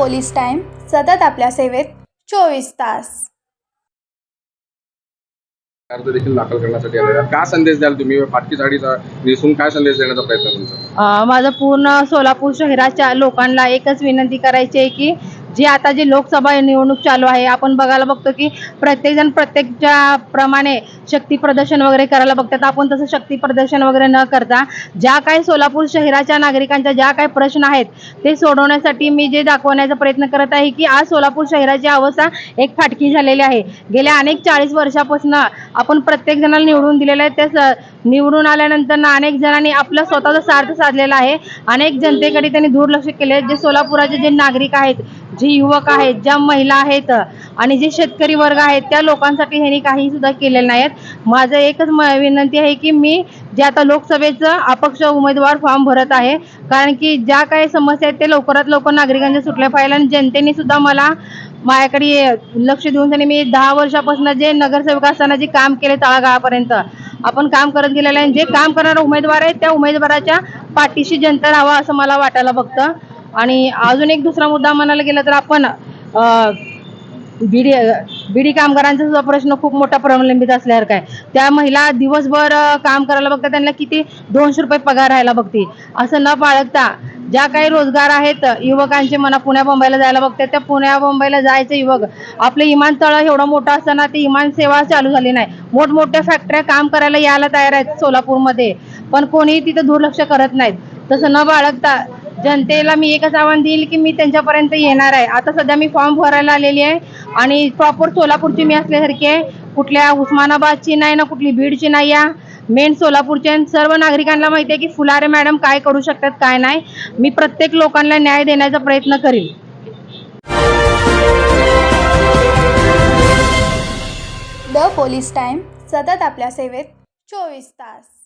Police time सतत आपल्या सेवेत चोवीस तास. अर्ज देखील दाखल करण्यासाठी आलेला. आहे. काय संदेश द्याल तुम्ही? फाटकी साडीचा नेसून काय संदेश देण्याचा प्रयत्न तुमचा? अ, माझं पूर्ण सोलापूर शहराच्या लोकांना एकच विनंती करायची आहे की जे आता जे लोकसभा निवडणूक चालू आहे आपण बघायला बघतो की प्रत्येकजण प्रत्येकच्या प्रमाणे शक्ती प्रदर्शन वगैरे करायला बघतात. आपण तसं शक्ती प्रदर्शन वगैरे न करता ज्या काही सोलापूर शहराच्या नागरिकांच्या ज्या काही प्रश्न आहेत ते सोडवण्यासाठी मी जे दाखवण्याचा प्रयत्न करत आहे की आज सोलापूर शहराची अवस्था एक फाटकी झालेली आहे. गेल्या अनेक चाळीस वर्षापासून आपण प्रत्येक जणाला निवडून दिलेलं आहे. त्या निवडून आल्यानंतर ना अनेक जणांनी आपला स्वतःचा सार्थ साधलेला आहे. अनेक जनतेकडे त्यांनी दुर्लक्ष केले जे सोलापुराचे जे नागरिक आहेत जे युवक आहेत ज्या महिला आहेत आणि जे शेतकरी वर्ग आहेत त्या लोकांसाठी ह्यांनी काही सुद्धा केलेलं नाहीत माझं एकच म- विनंती आहे की मी जे आता लोकसभेचं अपक्ष उमेदवार फॉर्म भरत आहे कारण की ज्या काही समस्या आहेत ते लवकरात लवकर नागरिकांच्या सुटल्या पाहिजे आणि जनतेने सुद्धा मला माझ्याकडे लक्ष देऊन त्यांनी मी दहा वर्षापासून जे नगरसेवक असताना जे काम केले तळागाळापर्यंत आपण काम करत गेलेलं आहे. जे काम करणारा उमेदवार आहे त्या उमेदवाराच्या पाठीशी जनता राहावा असं मला वाटायला बघतं आणि अजून एक दुसरा मुद्दा म्हणायला गेला तर आपण बीडी बीडी कामगारांचा सुद्धा प्रश्न खूप मोठा प्रलंबित असल्यासारखा आहे त्या महिला दिवसभर काम करायला बघतात त्यांना किती दोनशे रुपये पगार राहायला बघते असं न बाळगता ज्या काही रोजगार आहेत युवकांचे म्हणा पुण्या मुंबईला जायला बघतात त्या पुण्या मुंबईला जायचे युवक आपलं विमानतळ एवढं मोठं असताना ते विमान सेवा चालू झाली नाही. मोठमोठ्या फॅक्टऱ्या काम करायला यायला तयार आहेत सोलापूरमध्ये पण कोणीही तिथं दुर्लक्ष करत नाहीत. तसं न बाळगता जनतेला मी एकच आव्हान देईल की मी त्यांच्यापर्यंत येणार आहे. आता सध्या मी फॉर्म भरायला आलेली आहे आणि प्रॉपर सोलापूरची मी असल्यासारखी आहे. कुठल्या उस्मानाबादची नाही ना कुठली बीडची नाही या. मेन सोलापूरचे सर्व नागरिकांना माहिती आहे की फुलारे मॅडम काय करू शकतात काय नाही. मी प्रत्येक लोकांना न्याय देण्याचा प्रयत्न करील द पोलीस टाइम सतत आपल्या सेवेत चोवीस तास.